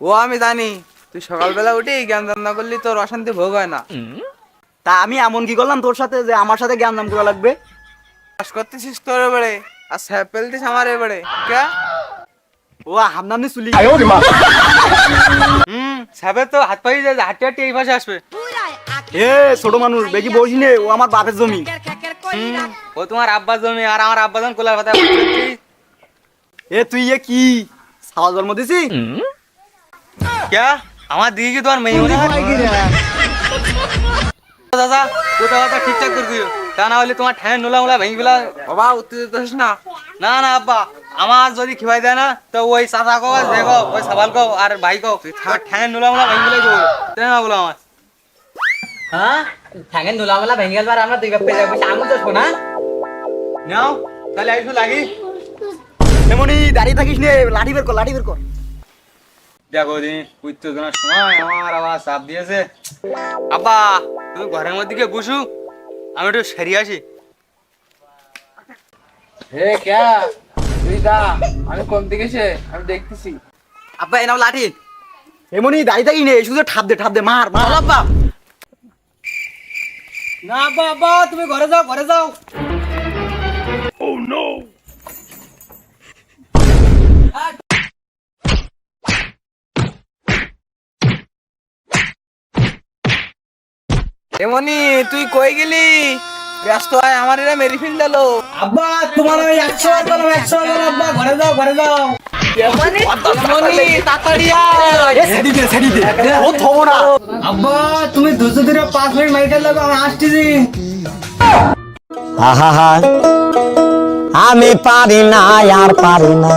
ও আমি জানি। তুই সকালবেলা উঠি জ্ঞান দান না করলি তোর অশান্তি ভোগ হয় না। তা আমি এমন কি করলাম তোর সাথে যে আমার সাথে জ্ঞান দাম করা লাগবে? চাষ করতেছিস তোর এবারে আর স্যাপ ফেলতিস আমার এবারে। কে ও হামনামনি চুলি। হুম স্যাপের তো হাত পাই যায় হাঁটি হাঁটি এই পাশে আসবে। এ ছোট মানুষ বেশি বসি নে ও আমার বাপের জমি। হুম, ও তোমার আব্বা জমি আর আমার আব্বা যখন কোলার পাতা এ তুই এ কি? সাওয়াল জন্ম দিছি কে আমার দিদি কি তোমার মেয়ে মনে হয়? দাদা কথা কথা ঠিকঠাক করে দিও। তা না হলে তোমার ঠ্যাং নোলা মোলা ভেঙে গেলা বাবা উত্তেজিত হোস না। না না আব্বা। আমার যদি খিবাই দেয় না তো ওই চাচা কো যে কো ওই সাবাল কো আর ভাই কো তোমার ঠ্যাং নোলা মোলা ভেঙে গেলে দেবো। তাই না বলো আমার হ্যাঁ? ঠ্যাঙের নোলামেলা ভেঙে গেল আর আমরা দুই বাপ পেয়ে বসে আঙুল চষবো না? নাও তাহলে আইসু লাগি। এমনই দাঁড়িয়ে থাকিস নে লাঠি বের কর লাঠি বের কর। দেখো দিন উত্তেজনার সময় আমার আবার চাপ দিয়েছে। আব্বা তুমি ঘরের মধ্যে গিয়ে বসু। আমি একটু সেরে আসি। হে ক্যা তুই দা আমি কোন দিকে সে আমি দেখতেছি। আব্বা এ লাঠি। এমনই দাঁড়িয়ে থাকি নে শুধু ঠাপ দে ঠাপ দে মার মার। আব্বা। না আব্বা আব্বা তুমি ঘরে যাও ঘরে যাও। এমনি তুই কই গেলি? ব্যস্ত হয় আমার এরা মেরি ফিল দিলো আব্বা তোমার ওই একশো একশো আব্বা ঘরে যাও ঘরে যাও। আব্বা তুমি দুশো পাঁচ মিনিট লাগো আসতেছি আহা আমি পারি না আর পারি না।